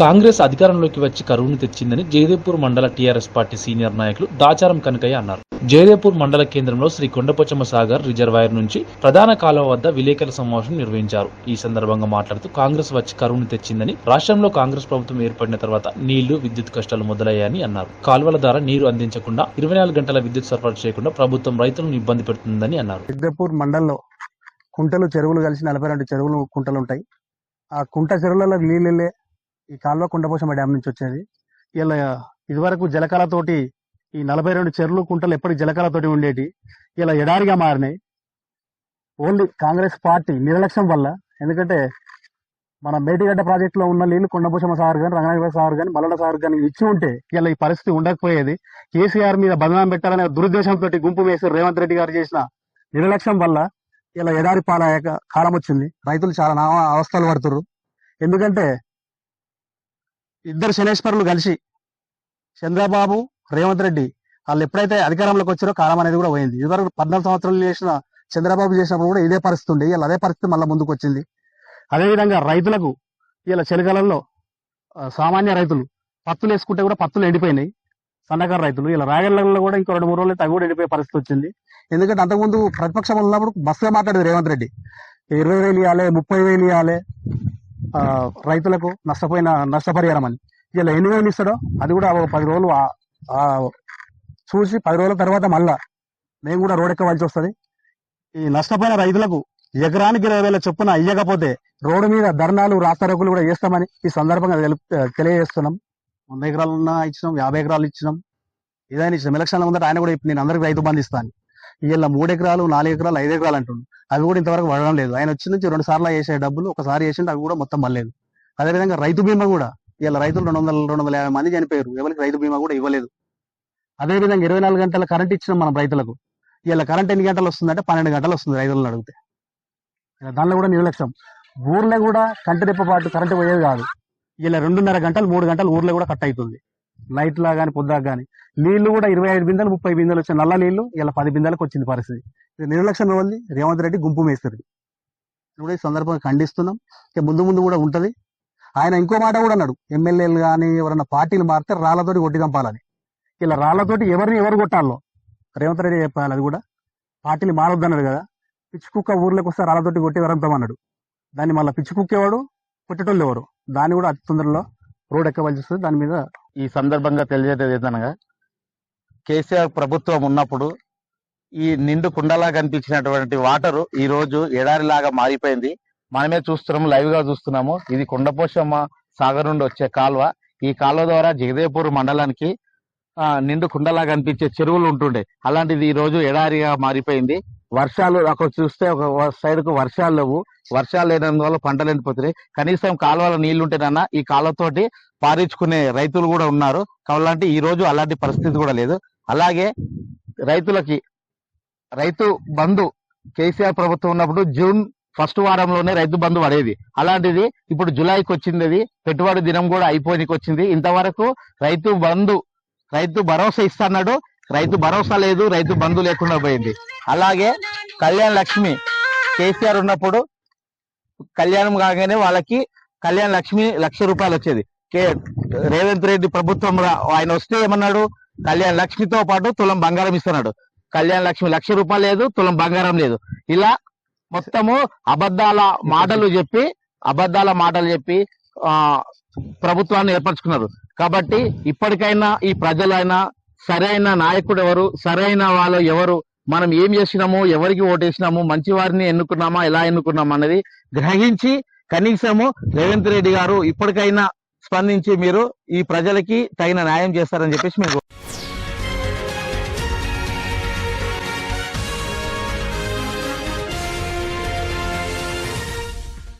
కాంగ్రెస్ అధికారంలోకి వచ్చి కరువును తెచ్చిందని జయదేవ్పూర్ మండల టీఆర్ఎస్ పార్టీ సీనియర్ నాయకులు దాచారం కనకయ్య అన్నారు. జయదేవ్పూర్ మండల కేంద్రంలో శ్రీ కొండపోచమ్మ సాగర్ రిజర్వాయర్ నుంచి ప్రధాన కాలువ వద్ద విలేకరుల సమావేశం నిర్వహించారు. ఈ సందర్భంగా మాట్లాడుతూ కాంగ్రెస్ వచ్చి కరువును తెచ్చిందని రాష్ట్రంలో కాంగ్రెస్ ప్రభుత్వం ఏర్పడిన తర్వాత నీళ్ళు విద్యుత్ కష్టాలు మొదలయ్యాయని అన్నారు. కాలువల ద్వారా నీరు అందించకుండా ఇరవై నాలుగు గంటల విద్యుత్ సరఫరా చేయకుండా ప్రభుత్వం రైతులను ఇబ్బంది పెడుతుందని అన్నారు. జయదేవ్పూర్ మండలంలో కుంటలు చెరువులు కలిసి నలభై రెండు చెరువులు కుంటలు ఉంటాయి. ఆ కుంట చెరువులలో నీళ్ళు ఈ కాల్వ కుండపోషమ్మ డ్యామ్ నుంచి వచ్చేది. ఇలా ఇదివరకు జలకాలతోటి ఈ నలభై రెండు చెరువులు కుంటలు ఎప్పటికి జలకాలతోటి ఉండేటి ఇలా ఎడారిగా మారినాయి. ఓన్లీ కాంగ్రెస్ పార్టీ నిర్లక్ష్యం వల్ల ఎందుకంటే మన మేటిగడ్డ ప్రాజెక్టులో ఉన్న నీళ్ళు కొండపోషమ్మ సార్ కానీ రంగనాయక సార్ కానీ మల్లడ సార్ కానీ ఇచ్చి ఉంటే ఇలా ఈ పరిస్థితి ఉండకపోయేది. కేసీఆర్ మీద బదనాం పెట్టాలనే దురుద్దేశంతో గుంపు వేసి రేవంత్ రెడ్డి గారు చేసిన నిర్లక్ష్యం వల్ల ఇలా ఎడారి పాలయ్యాక కాలం వచ్చింది. రైతులు చాలా అవస్థలు పడుతున్నారు ఎందుకంటే ఇద్దరు శనేశ్వరులు కలిసి చంద్రబాబు రేవంత్ రెడ్డి వాళ్ళు ఎప్పుడైతే అధికారంలోకి వచ్చారో కాలం అనేది కూడా పోయింది. ఇదివరకు పద్నాలుగు సంవత్సరాలు చేసిన చంద్రబాబు చేసినప్పుడు కూడా ఇదే పరిస్థితి ఉండే. ఇలా అదే పరిస్థితి మళ్ళీ ముందుకు వచ్చింది. అదేవిధంగా రైతులకు ఇలా చలికాలంలో సామాన్య రైతులు పత్తులు వేసుకుంటే కూడా పత్తులు ఎండిపోయినాయి. సన్నకారు రైతులు. ఇలా రాగళ్ళలో కూడా ఇంకో రెండు మూడు రోజులు తగ్గు ఎండిపోయే పరిస్థితి వచ్చింది. ఎందుకంటే అంతకుముందు ప్రతిపక్షం ఉన్నప్పుడు బస్సుగా మాట్లాడేది రేవంత్ రెడ్డి. ఇరవై వేలు ఇవ్వాలి ముప్పై వేలు ఇవ్వాలి రైతులకు నష్టపోయిన నష్టపరిహారం అని. ఇలా ఎన్ని వేలు ఇస్తాడో అది కూడా ఒక పది రోజులు ఆ- చూసి పది రోజుల తర్వాత మళ్ళా మేము కూడా రోడ్ ఎక్కవలసి వస్తుంది. ఈ నష్టపోయిన రైతులకు ఎకరానికి ఇరవై వేల చొప్పున ఇయ్యకపోతే రోడ్డు మీద ధర్నాలు రాస్తారోకులు కూడా చేస్తామని ఈ సందర్భంగా తెలుపు- తెలియజేస్తున్నాం. వంద ఎకరాలు ఉన్నా ఇచ్చినాం యాభై ఎకరాలు ఇచ్చినాం. ఏదైనా ఇచ్చినాం ఎలక్షన్ల ముందట ఆయన కూడా ఇప్పుడు నేను అందరికి రైతు బంధిస్తాను ఇలా మూడు ఎకరాలు నాలుగు ఎకరాలు ఐదు ఎకరాలు అంటుండు. అవి కూడా ఇంతవరకు పడడం లేదు. ఆయన వచ్చి నుంచి రెండు సార్లు వేసే డబ్బులు ఒకసారి వేసిండు అవి కూడా మొత్తం మళ్ళలేదు అదేవిధంగా రైతు బీమా కూడా ఇలా రైతులు రెండు వందల రెండు వందల యాభై మంది చనిపోయారు. ఎవరికి రైతు బీమా కూడా ఇవ్వలేదు. అదేవిధంగా ఇరవై నాలుగు గంటల కరెంట్ ఇచ్చిన మనం రైతులకు. ఇలా కరెంట్ ఎన్ని గంటలు వస్తుందంటే పన్నెండు గంటలు వస్తుంది రైతులను అడిగితే. దానిలో కూడా నిర్లక్ష్యం. ఊర్లో కూడా కంటి రెప్ప పాటు కరెంట్ పోయేది కాదు. ఇలా రెండున్నర గంటలు మూడు గంటలు ఊర్లో కూడా కట్ అవుతుంది. నైట్ లా కానీ పొద్దాక కానీ నీళ్ళు కూడా ఇరవై ఐదు బిందెలు ముప్పై బిందెలు వచ్చే నల్ల నీళ్ళు ఇలా పది బిందెలకు వచ్చింది పరిస్థితి. ఇది నిర్లక్ష్యం ఉంది రేవంత్ రెడ్డి గుంపు మేస్తుంది కూడా ఈ సందర్భంగా ఖండిస్తున్నాం. ఇక ముందు ముందు కూడా ఉంటది. ఆయన ఇంకో మాట కూడా అన్నాడు. ఎమ్మెల్యేలు కానీ ఎవరైనా పార్టీలు మారితే రాళ్ళతోటి కొట్టి చంపాలని. ఇలా రాళ్ళతోటి ఎవరిని ఎవరు కొట్టాలో? రేవంత్ రెడ్డి చెప్పాలి అది కూడా. పార్టీలు మారొద్దన్నాడు కదా. పిచ్చి కుక్క ఊర్లోకి వస్తే రాళ్ళతోటి కొట్టి వరంతామన్నాడు దాన్ని మళ్ళీ పిచ్చి కుక్కేవాడు కొట్టేటోళ్ళు ఎవరు? దాన్ని కూడా అతి తొందరలో రోడ్ ఎక్కవలసి వస్తుంది. దాని మీద ఈ సందర్భంగా తెలియజేది ఏంటనగా కేసీఆర్ ప్రభుత్వం ఉన్నప్పుడు ఈ నిండు కుండలా కనిపించినటువంటి వాటరు ఈ రోజు ఎడారిలాగా మారిపోయింది. మనమే చూస్తున్నాము లైవ్గా చూస్తున్నాము. ఇది కొండపోషమ్మ సాగర్ నుండి వచ్చే కాలువ. ఈ కాలువ ద్వారా జగదేపూర్ మండలానికి నిండు కుండలాగా అనిపించే చెరువులు ఉంటుండే. అలాంటిది ఈ రోజు ఎడారిగా మారిపోయింది. వర్షాలు అక్కడ చూస్తే ఒక సైడ్కు వర్షాలు లేవు. వర్షాలు లేనందువల్ల పంటలు ఎండిపోతున్నాయి. కనీసం కాలువలో నీళ్ళుంటేనన్నా ఈ కాలువతోటి పారించుకునే రైతులు కూడా ఉన్నారు. కాబట్టి ఈ రోజు అలాంటి పరిస్థితి కూడా లేదు. అలాగే రైతులకి రైతు బంధు కేసీఆర్ ప్రభుత్వం ఉన్నప్పుడు జూన్ ఫస్ట్ వారంలోనే రైతు బంధు పడేది. అలాంటిది ఇప్పుడు జూలైకి వచ్చింది అది. పెట్టుబడి దినం కూడా అయిపోయినకి వచ్చింది ఇంతవరకు రైతు బంధు రైతు భరోసా ఇస్తున్నాడు. రైతు భరోసా లేదు రైతు బంధు లేకుండా పోయింది. అలాగే కళ్యాణ్ లక్ష్మి కేసీఆర్ ఉన్నప్పుడు కళ్యాణం కాగానే వాళ్ళకి కళ్యాణ్ లక్ష్మి లక్ష రూపాయలు వచ్చేది. కే రేవంత్ రెడ్డి ప్రభుత్వం ఆయన వస్తే ఏమన్నాడు? కళ్యాణ్ లక్ష్మితో పాటు తులం బంగారం ఇస్తున్నాడు. కళ్యాణ్ లక్ష్మి లక్ష రూపాయలు లేదు తులం బంగారం లేదు. ఇలా మొత్తము అబద్ధాల మాటలు చెప్పి అబద్ధాల మాటలు చెప్పి ఆ ప్రభుత్వాన్ని ఏర్పరచుకున్నారు. కాబట్టి ఇప్పటికైనా ఈ ప్రజలైనా సరైన నాయకుడు ఎవరు సరైన వాళ్ళు ఎవరు మనం ఏం చేసినాము ఎవరికి ఓటేసినాము మంచి వారిని ఎన్నుకున్నామా ఎలా ఎన్నుకున్నామా అనేది గ్రహించి కనీసము రేవంత్ రెడ్డి గారు ఇప్పటికైనా స్పందించి మీరు ఈ ప్రజలకి తగిన న్యాయం చేస్తారని చెప్పేసి మేము